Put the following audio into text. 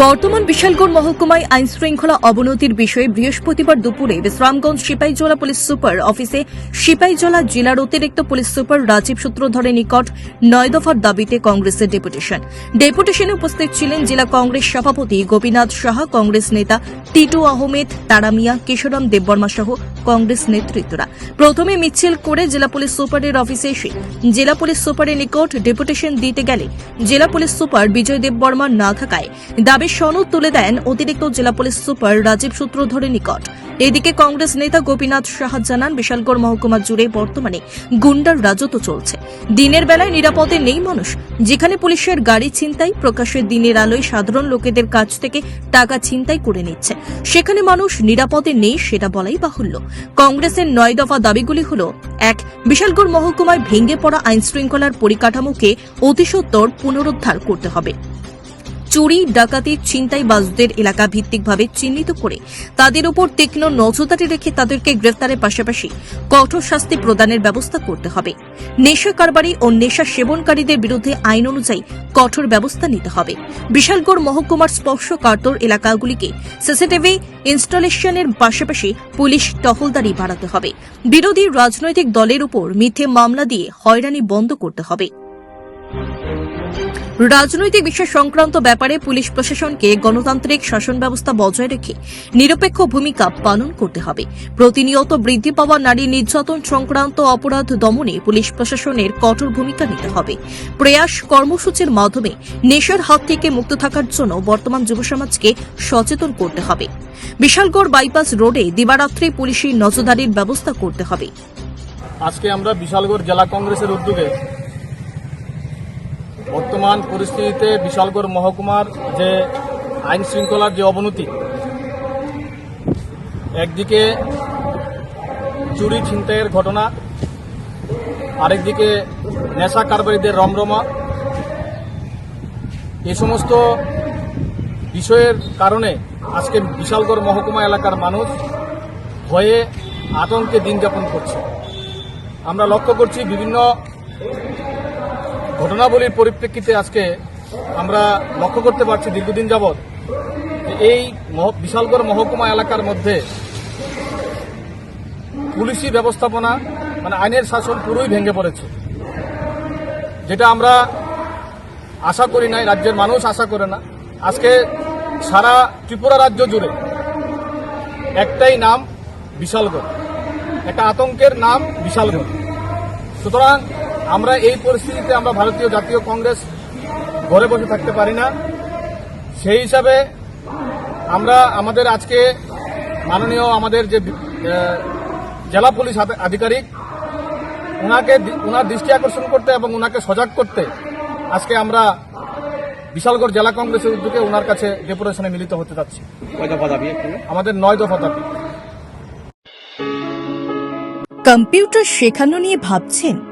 বর্তমান বিশালগড় মহকুমায় আইন শৃঙ্খলা অবনতির বিষয়ে বৃহস্পতিবার দুপুরে বিশ্রামগঞ্জ সিপাহীজলা পুলিশ সুপার অফিসে সিপাহীজলা জেলার অতিরিক্ত পুলিশ সুপার রাজীব সূত্রধরের নিকট নয় দফার দাবিতে কংগ্রেসের ডেপুটেশন। ডেপুটেশনে উপস্থিত ছিলেন জেলা কংগ্রেস সভাপতি গোপীনাথ সাহা, কংগ্রেস নেতা টিটু আহমেদ তারামিয়া কিশোরাম দেববর্মা সহ কংগ্রেস নেতৃত্বরা। প্রথমে মিছিল করে জেলা পুলিশ সুপারের অফিসে এসে জেলা পুলিশ সুপারের নিকট ডেপুটেশন দিতে গেলে জেলা পুলিশ সুপার বিজয় দেববর্মা না থাকায় দাবির সনদ তুলে দেন অতিরিক্ত জেলা পুলিশ সুপার রাজীব সূত্রধরের নিকট। এদিকে কংগ্রেস নেতা গোপীনাথ সাহা জানান, বিশালগড় মহকুমা জুড়ে বর্তমানে গুন্ডার রাজত্ব চলছে। দিনের বেলায় নিরাপদে নেই মানুষ। যেখানে পুলিশের গাড়ি ছিনতাই, প্রকাশ্যে দিনের আলোয় সাধারণ লোকেদের কাছ থেকে টাকা ছিনতাই করে নিচ্ছে। সেখানে মানুষ নিরাপদে নেই সেটা বলাই বাহুল্য। কংগ্রেসের নয় দফা দাবিগুলি হল, এক, বিশালগড় মহকুমায় ভেঙে পড়া আইন শৃঙ্খলার পরিকাঠামোকে অতিসত্বর পুনরুদ্ধার করতে হবে। চুরি, ডাকাতি ছিনতাই বাজদের এলাকা ভিত্তিকভাবে চিহ্নিত করে তাদের উপর তীক্ষ্ণ নজরদারি রেখে তাদেরকে গ্রেফতারের পাশাপাশি কঠোর শাস্তি প্রদানের ব্যবস্থা করতে হবে। নেশা কারবারি ও নেশা সেবনকারীদের বিরুদ্ধে আইন অনুযায়ী কঠোর ব্যবস্থা নিতে হবে। বিশালগড় মহকুমার স্পর্শকাতর এলাকাগুলিকে সিসিটিভি ইনস্টলেশনের পাশাপাশি পুলিশ টহলদারি বাড়াতে হবে। বিরোধী রাজনৈতিক দলের উপর মিথ্যে মামলা দিয়ে হয়রানি বন্ধ করতে হবে। রাজনৈতিক বিষয় সংক্রান্ত ব্যাপারে পুলিশ প্রশাসনকে গণতান্ত্রিক শাসন ব্যবস্থা বজায় রেখে নিরপেক্ষ ভূমিকা পালন করতে হবে। প্রতিনিয়ত বৃদ্ধি পাওয়া নারী নির্যাতন সংক্রান্ত অপরাধ দমনে পুলিশ প্রশাসনের কঠোর ভূমিকা নিতে হবে। প্রয়াস কর্মসূচির মাধ্যমে নেশার হাত থেকে মুক্ত থাকার জন্য বর্তমান যুব সমাজকে সচেতন করতে হবে। বিশালগড় বাইপাস রোডে দিবারাত্রি পুলিশি নজরদারির ব্যবস্থা করতে হবে। আজকে আমরা বিশালগড় জেলা কংগ্রেসের উদ্যোগে বর্তমান পরিস্থিতিতে বিশালগড় মহকুমার যে আইন শৃঙ্খলার যে অবনতি, একদিকে চুরি ছিনতাইয়ের ঘটনা, আরেকদিকে নেশা কারবারিদের রমরমা, এ সমস্ত বিষয়ের কারণে আজকে বিশালগড় মহকুমা এলাকার মানুষ ভয়ে আতঙ্কে দিন যাপন করছে। আমরা লক্ষ্য করছি বিভিন্ন ঘটনাবলীর পরিপ্রেক্ষিতে আজকে আমরা লক্ষ্য করতে পারছি দীর্ঘদিন যাবৎ এই বিশালগড় মহকুমা এলাকার মধ্যে পুলিশি ব্যবস্থাপনা মানে আইনের শাসন পুরোই ভেঙে পড়েছে। যেটা আমরা আশা করি নাই, রাজ্যের মানুষ আশা করে না। আজকে সারা ত্রিপুরা রাজ্য জুড়ে একটাই নাম বিশালগড়। একটা আতঙ্কের নাম বিশালগড়। সুতরাং আমরা এই পরিস্থিতিতে আমরা ভারতীয় জাতীয় কংগ্রেস ঘরে বসে থাকতে পারি না। সেই হিসাবে আমরা আমাদের আজকে মাননীয় আমাদের যে জেলা পুলিশ আধি- আধিকারিক ওনাকে ওনার দৃষ্টি আকর্ষণ করতে এবং ওনাকে সজাগ করতে আজকে আমরা বিশালগড় জেলা কংগ্রেসের উদ্যোগে ওনার কাছে ডেপুটেশনে মিলিত হতে যাচ্ছি? আমাদের নয় দফা দাবি। কম্পিউটার শেখানো নিয়ে ভাবছেন?